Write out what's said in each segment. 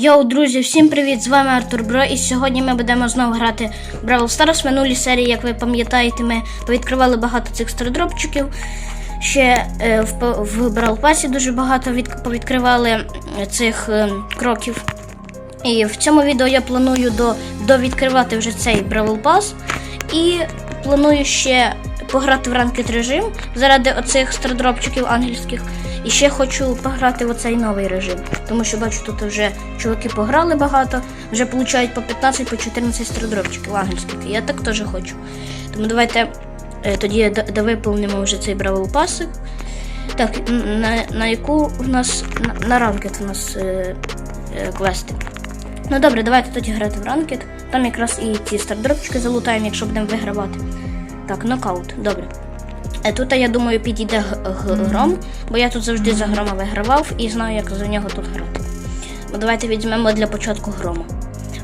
Йоу, друзі, всім привіт! З вами Артур Бро, і сьогодні ми будемо знову грати Бравл Старс. В минулій серії, як ви пам'ятаєте, ми повідкривали багато цих стардропчиків. Ще е, в, в Бравл Пасі дуже багато від, повідкривали цих е, кроків. І в цьому відео я планую до, довідкривати вже цей Бравл Пас. І планую ще пограти в ранкет режим заради оцих стардропчиків ангельських. І ще хочу пограти в оцей новий режим. Тому що бачу, тут вже чуваки пограли багато, вже получають по 15 по 14 стардропчиків ангельських. Я так теж хочу. Тому давайте е, тоді довиповнимо вже цей Бравл Пасик. Так, на, на яку в нас на, на ранкет у нас е, е, квести. Ну добре, давайте тоді грати в ранкет. Там якраз і ці стардропчики залутаємо, якщо будемо вигравати. Так, нокаут, добре. Е, Тут, я думаю, підійде гром, бо я тут завжди за грома вигравав і знаю, як за нього тут грати. Ну, давайте візьмемо для початку грома,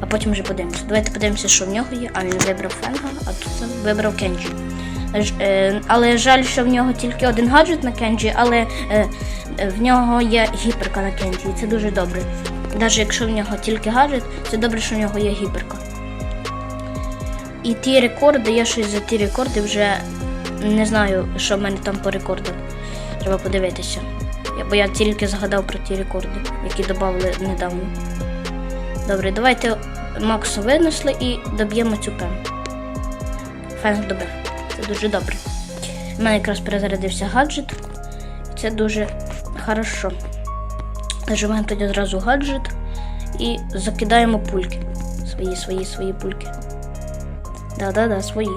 а потім вже подивимося. Давайте подивимося, що в нього є. А він вибрав Фенга, а тут вибрав Кенджі. Е, Але жаль, що в нього тільки один гаджет на Кенджі, але е, в нього є гіперка на Кенджі, і це дуже добре. Навіть якщо в нього тільки гаджет, це добре, що в нього є гіперка. І ті рекорди, я щось за ті рекорди вже не знаю, що в мене там по рекордам. Треба подивитися. Бо я тільки згадав про ті рекорди, які додали недавно. Добре, давайте Максу винесли і доб'ємо цю пем. Фенг добив. Це дуже добре. У мене якраз перезарядився гаджет. Це дуже хорошо. Нажимаємо тоді одразу гаджет і закидаємо пульки. Свої, свої, свої пульки. Да-да-да, свої.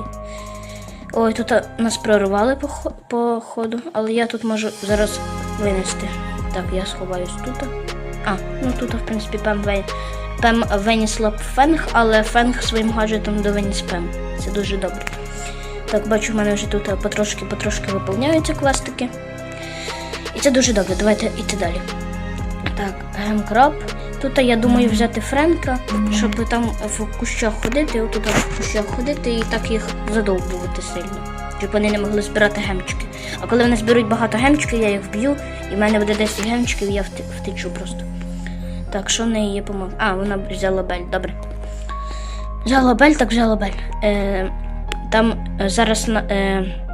Ой, тут нас прорвали по, по ходу, але я тут можу зараз винести. Так, я сховаюсь тут. А, ну тут, в принципі, пем, ве... пем винесла б фенг, але фенг своїм гаджетом довиніс пем. Це дуже добре. Так, бачу, в мене вже тут потрошки-потрошки виповняються квестики. І це дуже добре. Давайте йти далі. Так, гемкраб. Тут я думаю взяти Френка, щоб там в кущах ходити, отут в кущах ходити і так їх задовбувати сильно. Щоб вони не могли збирати гемчики. А коли вони зберуть багато гемчиків, я їх вб'ю, і в мене буде 10 гемчиків, я втечу просто. Так, що в неї є помог? А, вона взяла бель, добре. Взяла бель, так взяла бель. Е, там зараз. Е,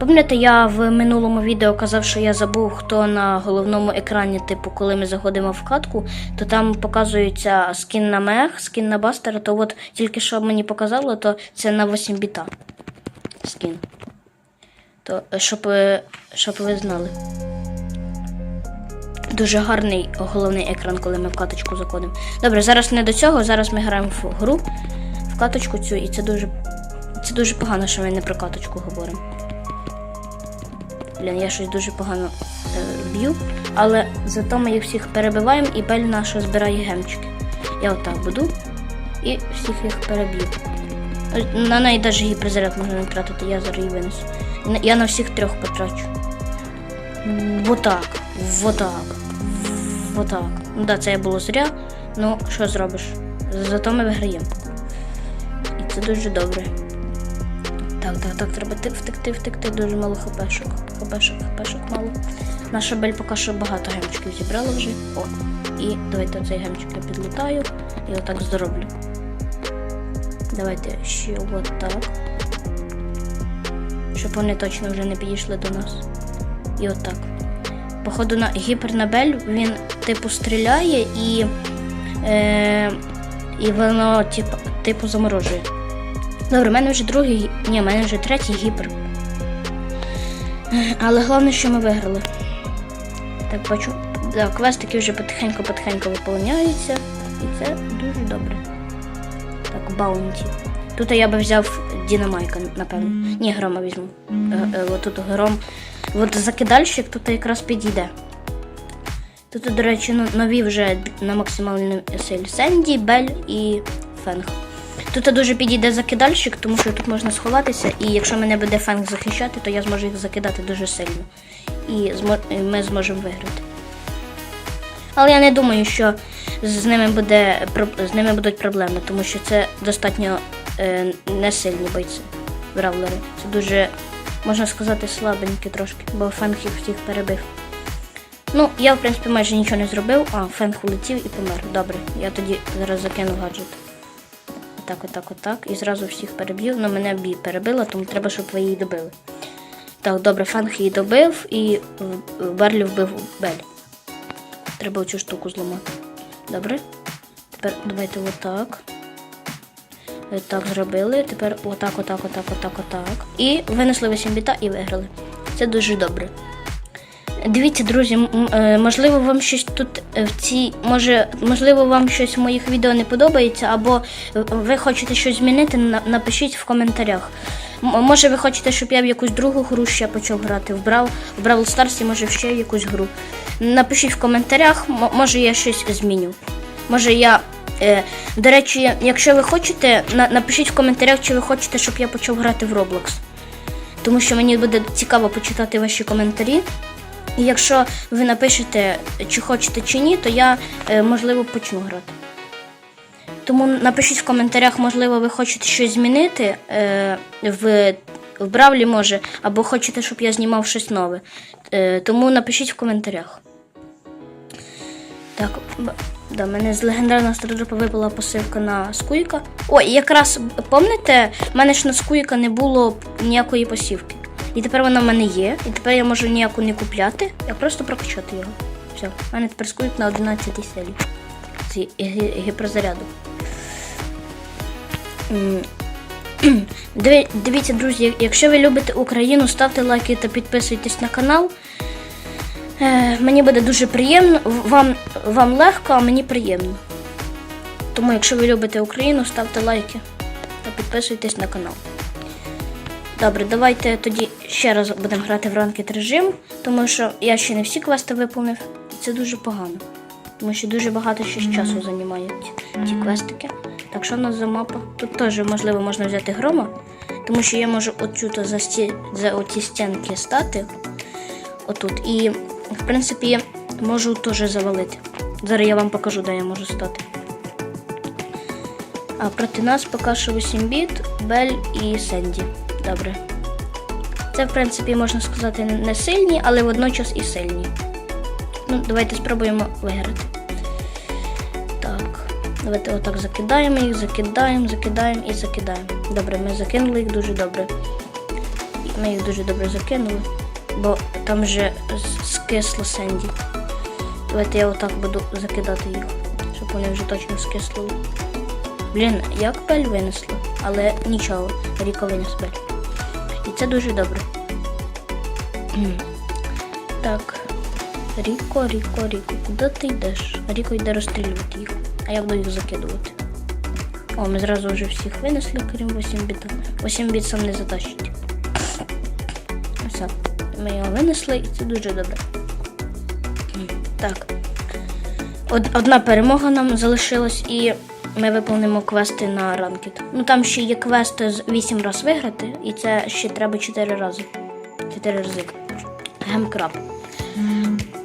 Пам'ятаєте, я в минулому відео казав, що я забув, хто на головному екрані, типу, коли ми заходимо в катку, то там показується скін на мех, скін на бастера, то от тільки що мені показало, то це на 8 біта скін. То е, щоб, ви- щоб ви знали. Дуже гарний головний екран, коли ми в каточку заходимо. Добре, зараз не до цього, зараз ми граємо в гру, в каточку цю, і це дуже, це дуже погано, що ми не про каточку говоримо. Блін, я щось дуже погано е, б'ю, але зато ми їх всіх перебиваємо і Бель наша збирає гемчики. Я отак буду і всіх їх переб'ю. На неї навіть гіперзаряд можна не тратити, я зараз її винесу. Я на всіх трьох потрачу. Отак, отак, отак. Ну да, це було зря, ну що зробиш? Зато ми виграємо. І це дуже добре. Так, так, так, треба втекти, втекти, дуже мало хпшок. Хпшок, хпшок мало. Наша бель поки що багато гемчиків зібрала вже. О. І давайте оцей гемчик я підлутаю і отак зроблю. Давайте ще отак. Щоб вони точно вже не підійшли до нас. І отак. Походу на гіпернабель він типу стріляє і. Е, і воно типу, типу заморожує. Добре, в мене вже другий, ні, в мене вже третій гіпер. Але головне, що ми виграли. Так, бачу. Да, квестики вже потихеньку-потихеньку виповняються. І це дуже добре. Так, баунті. Тут я би взяв Дінамайка, напевно. Ні, грома візьму. Е, е, тут гром. От закидальщик тут якраз підійде. Тут, до речі, ну, нові вже на максимальній силі Сенді, Бель і Фенг. Тут дуже підійде закидальщик, тому що тут можна сховатися, і якщо мене буде фенг захищати, то я зможу їх закидати дуже сильно. І ми зможемо виграти. Але я не думаю, що з ними, буде, з ними будуть проблеми, тому що це достатньо е, несильні бойці, бравлери. Це дуже, можна сказати, слабенькі трошки, бо фенг їх всіх перебив. Ну, я, в принципі, майже нічого не зробив. А, фенг улетів і помер. Добре, я тоді зараз закину гаджет. Отак, отак, отак. І зразу всіх переб'ю. Ну, мене бі перебила, тому треба, щоб ви її добили. Так, добре, фанг її добив і Барлі вбив Бель. Треба цю штуку зламати. Добре? Тепер давайте отак. Е, Так зробили. Тепер отак, отак, отак, отак, отак. І винесли 8 біта і виграли. Це дуже добре. Дивіться, друзі, е, можливо, вам щось тут е, в цій, може, можливо, вам щось в моїх відео не подобається, або ви хочете щось змінити, напишіть в коментарях. Може, ви хочете, щоб я в якусь другу гру ще почав грати, в Brawl, в Brawl Stars, може, ще в якусь гру. Напишіть в коментарях, може я щось зміню. Може я. Е, до речі, якщо ви хочете, на, напишіть в коментарях, чи ви хочете, щоб я почав грати в Roblox. Тому що мені буде цікаво почитати ваші коментарі. І якщо ви напишете, чи хочете, чи ні, то я, е, можливо, почну грати. Тому напишіть в коментарях, можливо, ви хочете щось змінити е, в, в Бравлі, може, або хочете, щоб я знімав щось нове. Е, тому напишіть в коментарях. Так, да, мене з легендарного стардропа випала посилка на скуйка. Ой, якраз пам'ятаєте, в мене ж на скуйка не було ніякої посівки. І тепер вона в мене є, і тепер я можу ніяку не купляти, а просто прокачати його. Все, в мене тепер скуйк на 11 селі. Гі- гіперзаряду. Диві- Дивіться, друзі, якщо ви любите Україну, ставте лайки та підписуйтесь на канал. Е, мені буде дуже приємно. Вам, вам легко, а мені приємно. Тому, якщо ви любите Україну, ставте лайки та підписуйтесь на канал. Добре, давайте тоді ще раз будемо грати в ранкет режим, тому що я ще не всі квести виповнив, і це дуже погано. Тому що дуже багато ще з часу займають ці квестики. Так що у нас за мапа? Тут теж можливо можна взяти грома, тому що я можу оцю за, сті... за оці стінки стати. Отут. І, в принципі, можу теж завалити. Зараз я вам покажу, де я можу стати. А проти нас поки що 8 біт, Бель і Сенді. Добре. Це, в принципі, можна сказати, не сильні, але водночас і сильні. Ну, давайте спробуємо виграти. Так. Давайте отак закидаємо їх, закидаємо, закидаємо і закидаємо. Добре, ми закинули їх дуже добре. Ми їх дуже добре закинули, бо там вже скисло Сенді. Давайте я отак буду закидати їх, щоб вони вже точно скислили. Блін, як Бель винесло, але нічого, Ріко винес Бель. І це дуже добре. Так. Ріко, Ріко, Ріко, куди ти йдеш? Ріко йде розстрілювати їх. А я буду їх закидувати. О, ми зразу вже всіх винесли, крім 8 біт. 8 біт сам не затащить. Все. Ми його винесли і це дуже добре. Так. Од- Одна перемога нам залишилась і ми виповнимо квести на ранкет. Ну там ще є квести з 8 раз виграти, і це ще треба 4 рази. 4 рази. Гемкраб.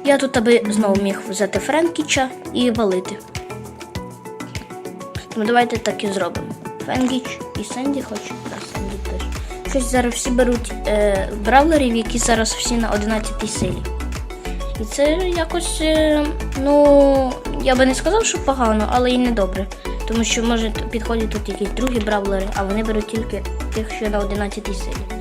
Я тут аби знову міг взяти Френкіча і валити. Тому давайте так і зробимо. Фенгіч і Сенді хоче. Сенді теж. Щось зараз всі беруть е, бравлерів, які зараз всі на 11 силі. І це якось, е, ну, я би не сказав, що погано, але і не добре. Тому що може підходять тут якісь другі бравлери, а вони беруть тільки тих, що на 11 силі.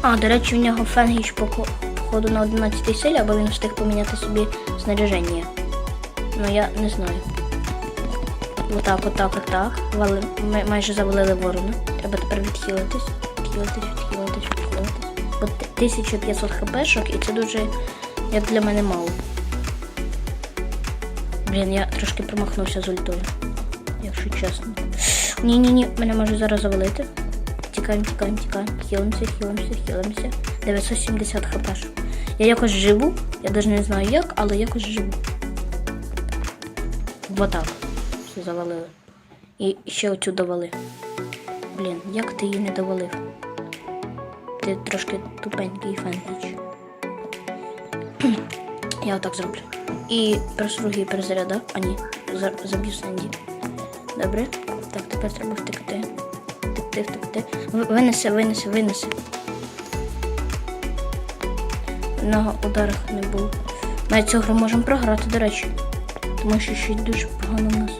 А, до речі, у нього фенгіч походу на 11 силі, або він встиг поміняти собі снаряження. Ну я не знаю. Отак, отак, отак. Вали... Ми майже завалили ворона. Треба тепер відхилитись. Відхилитись, відхилитись, відхилитись. Бо 1500 хпшок і це дуже, як для мене, мало. Блін, я трошки промахнувся з ультою. Якщо чесно. Ні-ні-ні, мене може зараз завалити. Тікаємо, тікаємо, тікаємо. Хілимося, хілимося, хілимося. 970 хпшок. Я якось живу. Я навіть не знаю як, але якось живу. Отак. Все завалили. І ще оцю довали. Блін, як ти її не довалив? Ти трошки тупенький фенкіч. Я отак зроблю. І другий перезаряда. А ні, за- заб'ю Сенді. Добре. Так, тепер треба втекти. Втекти, втекти. Винеси, винеси, винеси. на ударах не було. Навіть цю гру можемо програти, до речі. Тому що ще дуже погано в нас.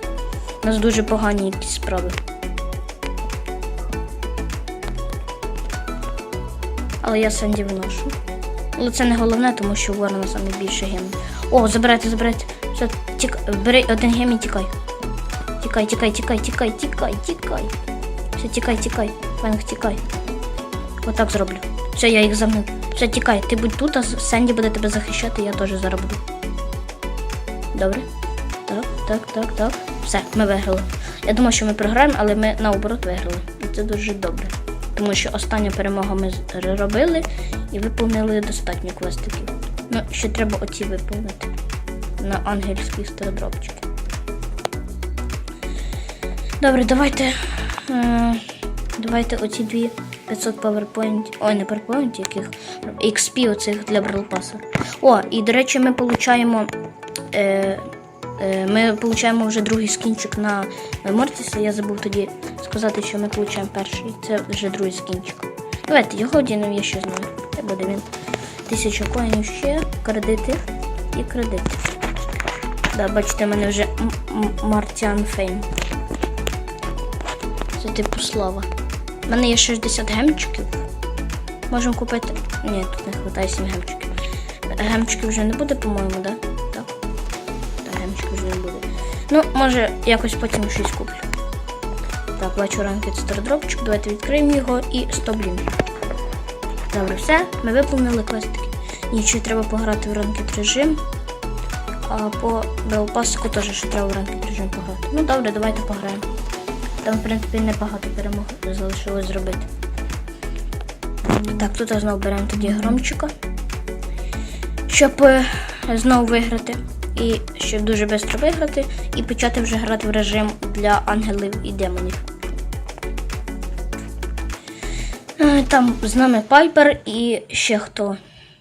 У нас дуже погані якісь справи. Але я Сенді виношу. Але це не головне, тому що Ворона саме більше гемів. О, забирайте, забирайте. Все, тік... Бери один гем і тікай. Тікай, тікай, тікай, тікай, тікай, тікай. Все, тікай, тікай. Фенг, тікай. Отак зроблю. Все, я їх замнув. Все, тікай, ти будь тут, а Сенді буде тебе захищати, я теж зараз буду. Добре. Так, так, так, так. Все, ми виграли. Я думав, що ми програємо, але ми наоборот виграли. І це дуже добре. Тому що останню перемогу ми робили і виповнили достатньо квестиків. Ну, ще треба оці виповнити на ангельські стародробчики. Добре, давайте. Е, давайте оці дві 500 PowerPoint. Ой, не PowerPoint, яких XP оцих для Pass. О, і до речі, ми. Е, е, ми получаємо вже другий скінчик на Мортіса. Я забув тоді сказати, що ми получаємо перший. Це вже другий скінчик. Давайте його одінемо, я ще знаю. Це буде він. Тисяча коїнів ще, кредити і кредити. Да, бачите, в мене вже Мартіан Фейм. Це типу слава. У мене є 60 гемчиків. Можемо купити. Ні, тут не вистачає 7 гемчиків. Гемчиків вже не буде, по-моєму, так? Так, Ну, може, якось потім щось куплю. Так, бачу ранки стародропчик. Давайте відкриємо його і 100 блін. Добре, все, ми виповнили квестики. Нічого треба пограти в ранкет режим. А по Брелпасику теж ще треба в ранкет режим пограти. Ну добре, давайте пограємо. Там, в принципі, небагато перемог залишилось зробити. Так, тут знову беремо тоді громчика, щоб е, знову виграти. І щоб дуже швидко виграти і почати вже грати в режим для ангелів і демонів. Е, Там з нами Пайпер і ще хто,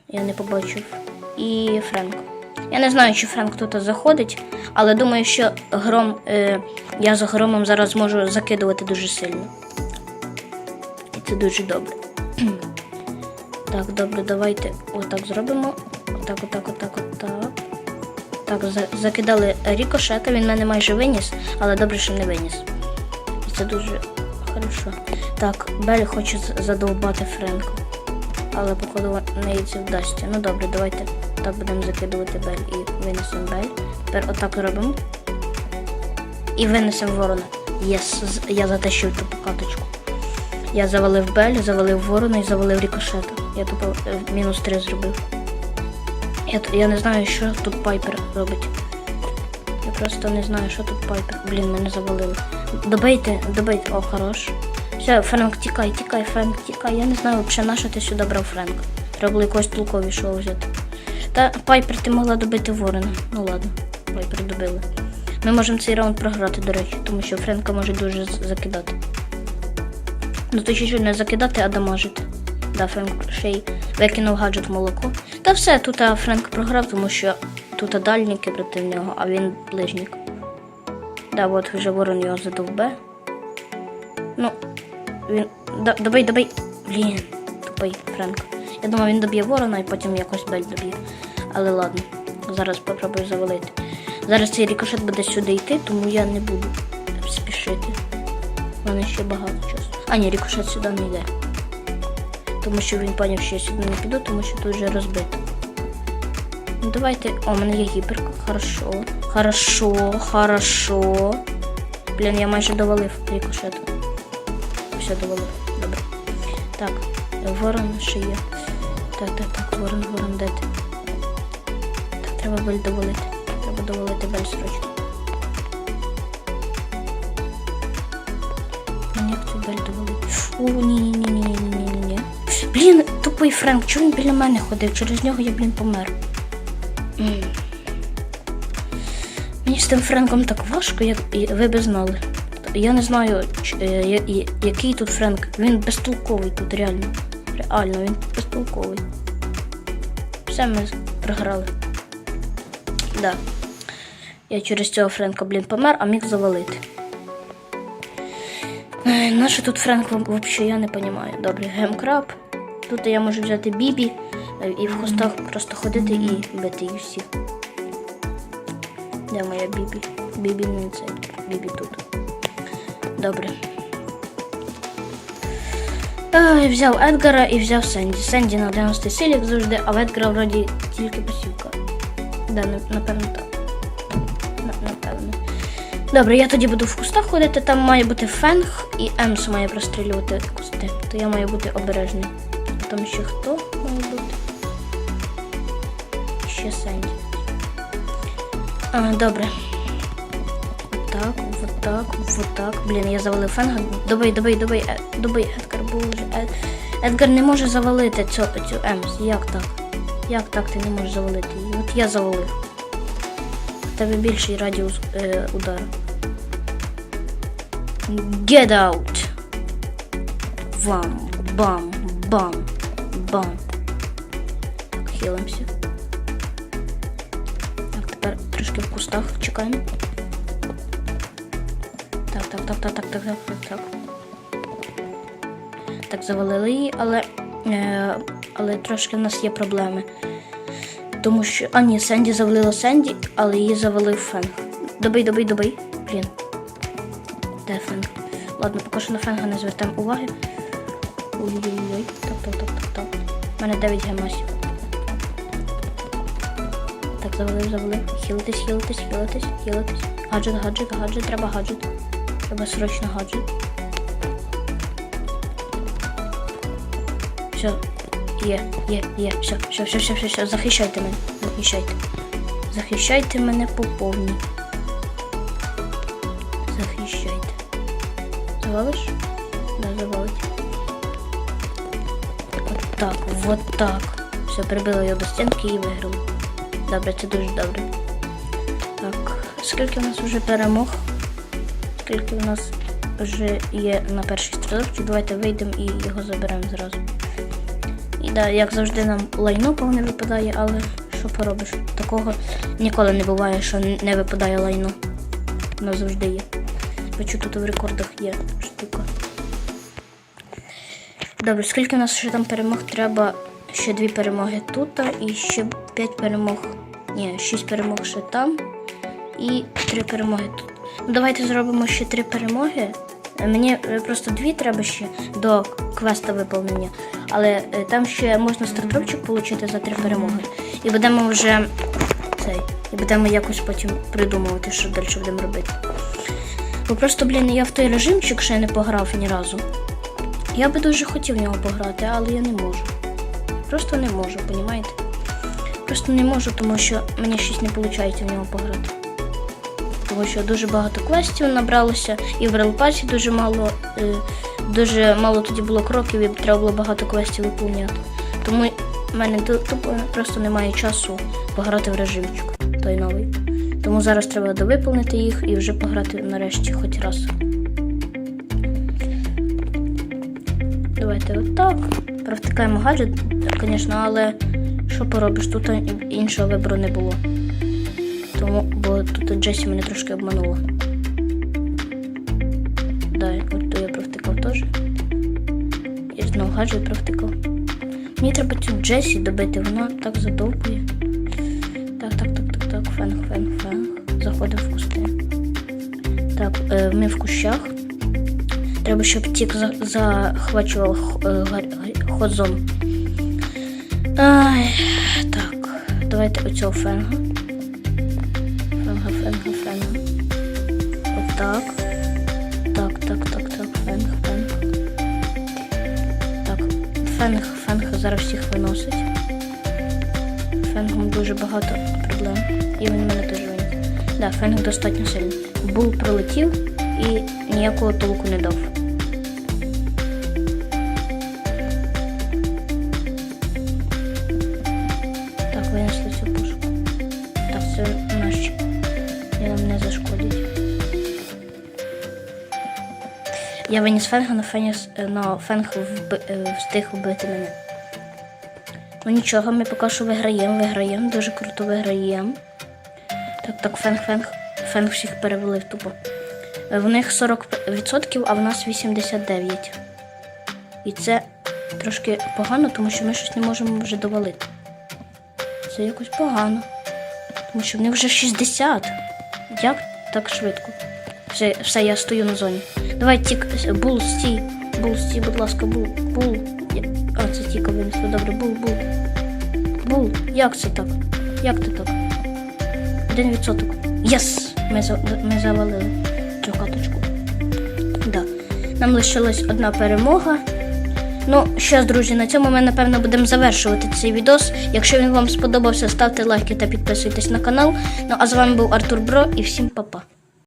я не побачив, і Френк. Я не знаю, чи Френк тут заходить, але думаю, що гром, е, я за громом зараз зможу закидувати дуже сильно. І це дуже добре. Так, добре, давайте отак зробимо. Отак, отак, отак, отак. Так, закидали рікошета, він мене майже виніс, але добре, що не виніс. І це дуже хорошо. Так, Бель хоче задовбати Френка. Але походу неї це вдасться. Ну добре, давайте так будемо закидувати Бель і винесемо Бель. Тепер отак робимо. І винесемо ворона. Єс, я затащив ту каточку. Я завалив Бель, завалив ворона і завалив рікошета. Я тупо е, мінус 3 зробив. Я, я не знаю, що тут Пайпер робить. Я просто не знаю, що тут Пайпер. Блін, мене завалили. Добейте, добейте. О, хорош. Все, Френк, тікай, тікай, Френк, тікай. Я не знаю, взагалі, на що ти сюди брав Френк. Треба було якогось толковішого взяти. Та Пайпер ти могла добити ворона. Ну ладно, Пайпер добили. Ми можемо цей раунд програти, до речі, тому що Френка може дуже закидати. Ну точніше не закидати, а дамажити. Да, Френк ще й викинув гаджет молоко. Та все, тут Френк програв, тому що тут дальніки проти нього, а він ближнік. Да, от вже ворон його задовбе. Ну, він. Да, добий, добий. Блін, тупий Френк. Я думав, він доб'є ворона і потім якось бель доб'є. Але ладно, зараз попробую завалити. Зараз цей рікошет буде сюди йти, тому я не буду спішити. Мене ще багато часу. А ні, рікошет сюди не йде. Тому що він поняв, що я сюди не піду, тому що тут вже розбито. Ну давайте. О, у мене є гіперка. Хорошо. Хорошо, хорошо. Блін, я майже довалив рікошету. Все довалив. Добре. Так, ворон ще є. Так, так, так, ворон, ворон, де ти? Так, треба бель довалити. Треба довалити бель срочно. Мені як цю бель довалити? О, ні, Блін, тупий Френк, чого він біля мене ходив? Через нього я, блін, помер. М. Мені з тим Френком так важко, як ви би знали. Я не знаю, е, я- я- який тут Френк. Він безтолковий тут, реально. Реально, він безтолковий. Все ми програли. Да. Я через цього Френка, блін, помер, а міг завалити. Наше тут Френк взагалі я не розумію. Добре, гемкраб. Тут я можу взяти Бібі. Е, І в кустах просто ходити і бити їх всіх. Де моя бібі? Бібі не це. Бібі тут. Добре. Ай, взяв Едгара і взяв Сенді. Сенді на 11 силі, як завжди, а в Едгара вроді тільки посівка. Да, напевно так. Напевно. Добре, я тоді буду в кустах ходити, там має бути фенг і Емс має прострілювати кусти. То я маю бути обережний. Там ще хто має бути? Ще Сенді. А, добре. Так, вот так, вот так. Блін, я завалив фенга. Добий, добий, добий, е, добий, Едгар, боже. Ед... Едгар не може завалити цю, цю Емс. Як так? Як так ти не можеш завалити її? От я завалив. В тебе більший радіус е, удару. Get out! Вам, бам, бам, бам. Так, хилимося. Так, тепер трошки в кустах чекаємо. Так, так, так, так, так, так, так, так, так. Так, завалили її, але, е, але трошки в нас є проблеми. Тому що. А ні, Сенді завалило Сенді, але її завалив Фенг. Добий, добий, добий. Блін. Де Фенг? Ладно, поки що на Фенга не звертаємо уваги. Ой-ой-ой. У мене 9 гемасів. Так, завалив, завалив. Хілитись, хілитись, хілитись, хілитись. Гаджет, гаджет, гаджет, треба гаджет. Треба срочно гаджет. Все, є, є, є, все, все, все, все, все, все. Захищайте мене. Захищайте. Захищайте мене по повній. Захищайте. Завалиш? Да, завалить. Так, вот так. Все, прибило його до стінки і виграли. Добре, це дуже добре. Так, скільки у нас вже перемог? Скільки у нас вже є на першій стрілочці? Давайте вийдемо і його заберемо зразу. І да, як завжди, нам лайно повне випадає, але що поробиш? Такого ніколи не буває, що не випадає лайно. Воно завжди є. Бачу, тут в рекордах є. Добре, скільки у нас ще там перемог? Треба ще дві перемоги тут і ще п'ять перемог. Ні, шість перемог ще там і три перемоги тут. Ну, давайте зробимо ще три перемоги. Е, Мені е, просто дві треба ще до квеста виповнення, але е, там ще можна стартропчик отримати за три перемоги. І будемо вже цей. І будемо якось потім придумувати, що далі будемо робити. Бо просто, блін, я в той режимчик ще не пограв ні разу. Я би дуже хотів в нього пограти, але я не можу. Просто не можу, понімаєте? Просто не можу, тому що мені щось не виходить в нього пограти. Тому що дуже багато квестів набралося, і в релпасі дуже мало, е, дуже мало тоді було кроків, і треба було багато квестів виповняти. Тому в мене тупо просто немає часу пограти в режимчик той новий. Тому зараз треба довиповнити їх і вже пограти нарешті хоч раз. Давайте отак. Провтикаємо гаджет, звісно, але що поробиш, тут іншого вибору не було. Тому, бо тут Джесі мене трошки обманула. Да, от то я провтикав теж. І знову гаджет провтикав. Мені треба цю Джесі добити, вона так задовбує. Так, так, так, так, так, фенг, фенг, фенг. Заходимо в кусти. Так, е, ми в кущах. Треба, щоб тік за- захвачував е, ходзон. Ай, так, давайте оцього фенга. Фенга, фенга, фенга. Отак. Так, так, так, так, фенг, фенг. Так, фенг, фенг зараз всіх виносить. Фенгом дуже багато проблем. І він мене теж виніс. Да, фенг достатньо сильний. Бул пролетів і ніякого толку не дав. Я виніс фенга, на феніс, на фенг е, встиг вбити мене. Ну нічого, ми поки що виграємо, виграємо, дуже круто виграємо. Так, так, фенг, фенг, фенг всіх перевелив тупо. Е, В них 40%, а в нас 89%. І це трошки погано, тому що ми щось не можемо вже довалити. це якось погано. Тому що вони вже 60. Як так швидко? Все, все, я стою на зоні. Давай тік. Бул, стій. Бул, стій, будь ласка, бул. Бул. А, це тіка винесло. Добре, бул, бул. Бул, як це так? Як ти так? Один відсоток. Єс! Ми, ми завалили цю каточку. Да. Нам лишилась одна перемога. Ну, що ж, друзі, на цьому ми напевно будемо завершувати цей відос. Якщо він вам сподобався, ставте лайки та підписуйтесь на канал. Ну а з вами був Артур Бро і всім па-па.